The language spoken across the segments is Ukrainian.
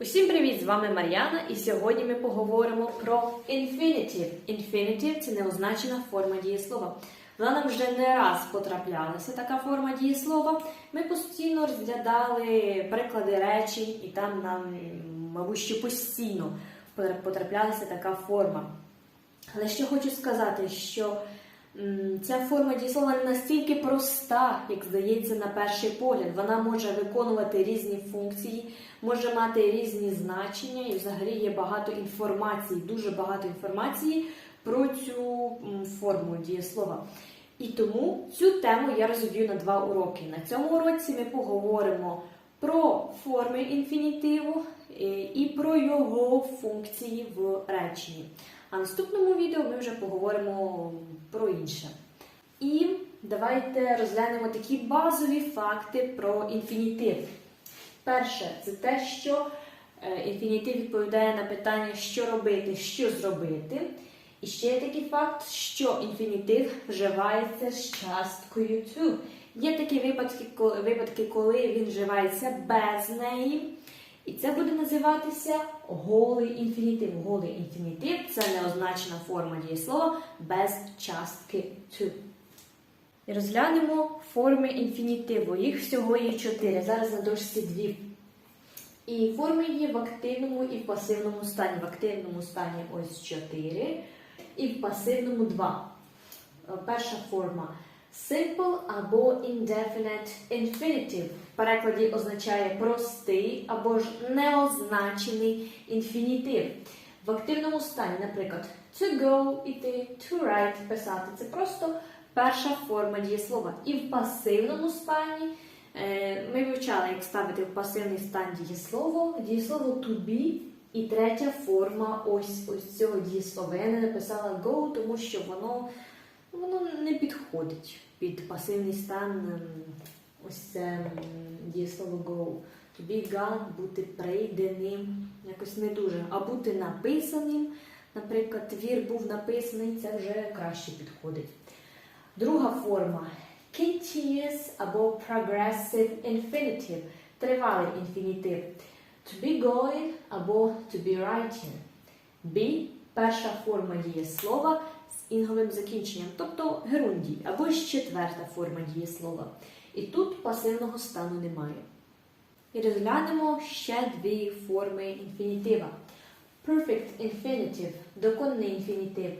Усім привіт! З вами Мар'яна, і сьогодні ми поговоримо про infinitive. Infinitive – це неозначена форма дієслова. Вона нам вже не раз потраплялася, така форма дієслова. Ми постійно розглядали приклади речень, і там нам, мабуть, що постійно потраплялася така форма. Але що хочу сказати, що ця форма дієслова не настільки проста, як здається на перший погляд. Вона може виконувати різні функції, може мати різні значення, і взагалі є багато інформації, дуже багато інформації про цю форму дієслова. І тому цю тему я розіб'ю на два уроки. На цьому уроці ми поговоримо про форми інфінітиву е, і про його функції в реченні. А в наступному відео ми вже поговоримо про інше. І давайте розглянемо такі базові факти про інфінітив. Перше, це те, що е, інфінітив відповідає на питання, що робити, що зробити. І ще є такий факт, що інфінітив вживається з часткою to. Є такі випадки, коли, випадки, коли він вживається без неї. І це буде називатися голий інфінітив. Голий інфінітив це неозначена форма дієслова без частки to. Розглянемо форми інфінітиву. Їх всього є чотири. Зараз на дошці дві. І форми є в активному і в пасивному стані. В активному стані ось 4, і в пасивному 2. Е, Перша форма simple або indefinite infinitive. В перекладі означає простий або ж неозначений інфінітив. В активному стані, наприклад, to go іти, to write писати. Це просто перша форма дієслова. І в пасивному стані е, ми вивчали, як ставити в пасивний стан дієслово, дієслово to be. І третя форма ось ось цього дієслова. Я не написала go, тому що воно, воно не підходить під пасивний стан ем, ось це дієслово go. Be gone, бути прийденим, якось не дуже. А бути написаним, наприклад, твір був написаний, це вже краще підходить. Друга форма continuous або progressive infinitive, тривалий інфінітив. To be going або to be writing. Be – перша форма дієслова інговим закінченням, тобто герундій, або ж четверта форма дієслова. І тут пасивного стану немає. І розглянемо ще дві форми інфінітива. Perfect infinitive – доконний інфінітив.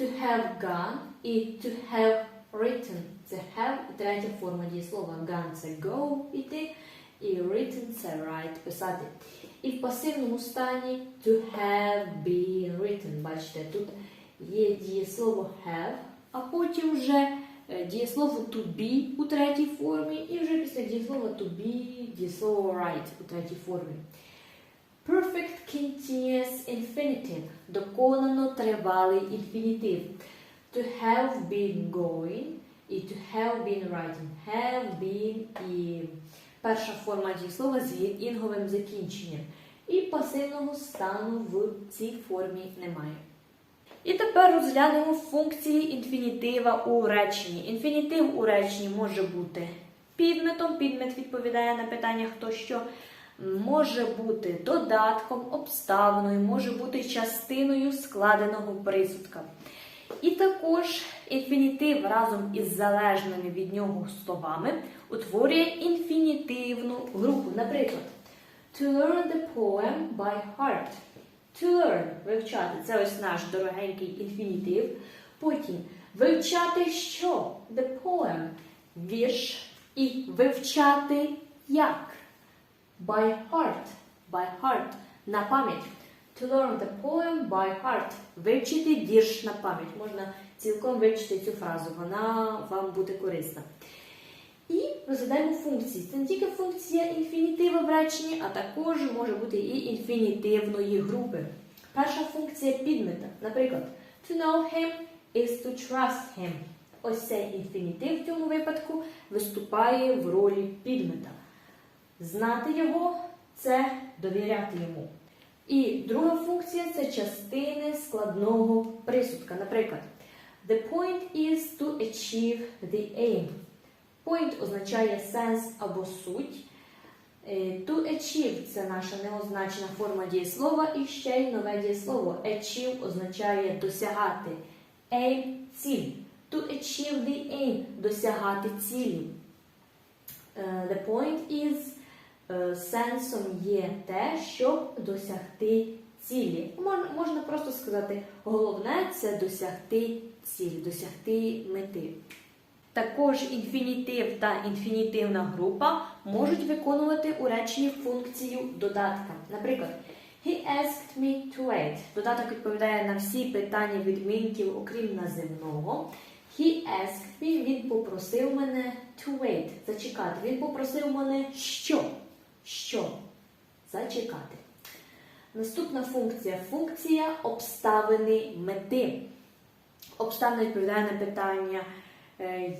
To have gone і to have written. Це have і третя форма дієслова. Gone – це go – іти, і written – це write – писати. І в пасивному стані to have been written. Бачите, тут є дієслово have, а потім вже е, дієслово to be у третій формі, і вже після дієслова to be дієслово write у третій формі. Perfect continuous infinitive – доконано тривалий інфінітив. To have been going і to have been writing. Have been і перша форма дієслова з інговим закінченням. І пасивного стану в цій формі немає. І тепер розглянемо функції інфінітива у реченні. Інфінітив у реченні може бути підметом, підмет відповідає на питання хто що. Може бути додатком, обставиною, може бути частиною складеного присудка. І також інфінітив разом із залежними від нього словами утворює інфінітивну групу. Наприклад, to learn the poem by heart. To learn вивчати це ось наш дорогенький інфінітив. Потім вивчати що? The poem вірш. І вивчати як? By heart. By heart. На пам'ять. To learn the poem by heart. Вивчити вірш на пам'ять. Можна цілком вивчити цю фразу, вона вам буде корисна. І розглядаємо функції. Це не тільки функція інфінітива в реченні, а також може бути і інфінітивної групи. Перша функція підмета. Наприклад, to know him is to trust him. Ось цей інфінітив в цьому випадку виступає в ролі підмета. Знати його це довіряти йому. І друга функція це частини складного присудка. Наприклад, the point is to achieve the aim. Point означає сенс або суть. Е, To achieve це наша неозначена форма дієслова і ще й нове дієслово. Achieve означає досягати. Aim – ціль. To achieve the aim – досягати цілі. Е, The point is е, сенсом є те, щоб досягти цілі. Можна, просто сказати, головне це досягти цілі, досягти мети. Також інфінітив та інфінітивна група можуть виконувати у реченні функцію додатка. Наприклад, He asked me to wait. Додаток відповідає на всі питання відмінків, окрім називного. He asked me, він попросив мене to wait, зачекати. Він попросив мене що? Що? Зачекати. Наступна функція функція обставини мети. Обставина відповідає на питання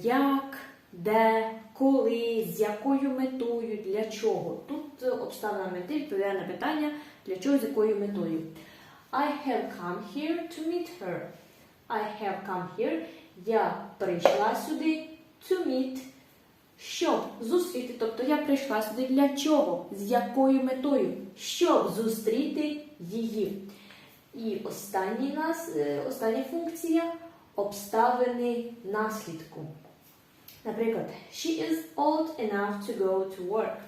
як, де, коли, з якою метою, для чого. Тут е, обставина мети відповідає на питання для чого, з якою метою. I have come here to meet her. I have come here. Я прийшла сюди to meet. Щоб зустріти, тобто я прийшла сюди для чого? З якою метою? Щоб зустріти її. І останній нас, е, остання функція обставини наслідку. Наприклад, she is old enough to go to work.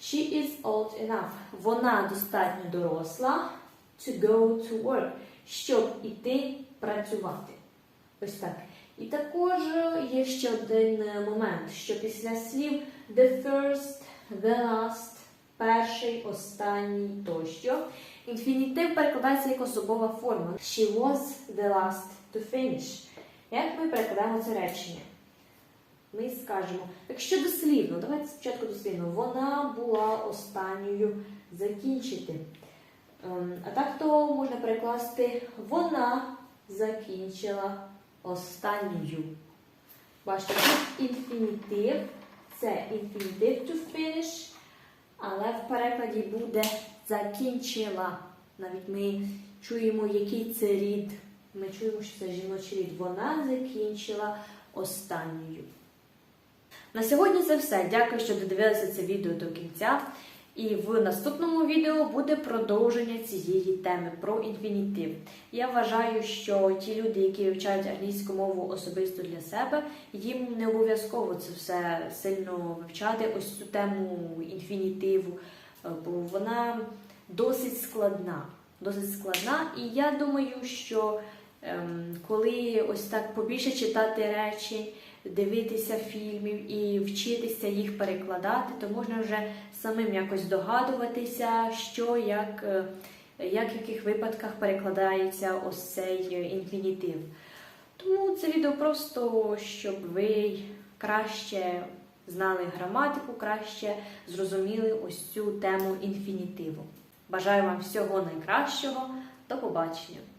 She is old enough. Вона достатньо доросла to go to work, щоб іти працювати. Ось так. І також є ще один е, момент, що після слів the first, the last, перший, останній тощо. Інфінітив перекладається як особова форма. She was the last to finish. Як ми перекладаємо це речення? Ми скажемо, якщо дослівно, давайте спочатку дослівно, вона була останньою закінчити. Ем, А так то можна перекласти вона закінчила останньою. Бачите, тут інфінітив, це інфінітив to finish, але в перекладі буде закінчила. Навіть ми чуємо, який це рід. Ми чуємо, що це жіночий рід. Вона закінчила останньою. На сьогодні це все. Дякую, що додивилися це відео до кінця. І в наступному відео буде продовження цієї теми про інфінітив. Я вважаю, що ті люди, які вивчають англійську мову особисто для себе, їм не обов'язково це все сильно вивчати, ось цю тему інфінітиву, е, бо вона досить складна. Досить складна, і я думаю, що коли ось так побільше читати речі, дивитися фільмів і вчитися їх перекладати, то можна вже самим якось здогадуватися, що як, е, як в яких випадках перекладається ось цей інфінітив. Тому це відео просто, щоб ви краще знали граматику, краще зрозуміли ось цю тему інфінітиву. Бажаю вам всього найкращого. До побачення!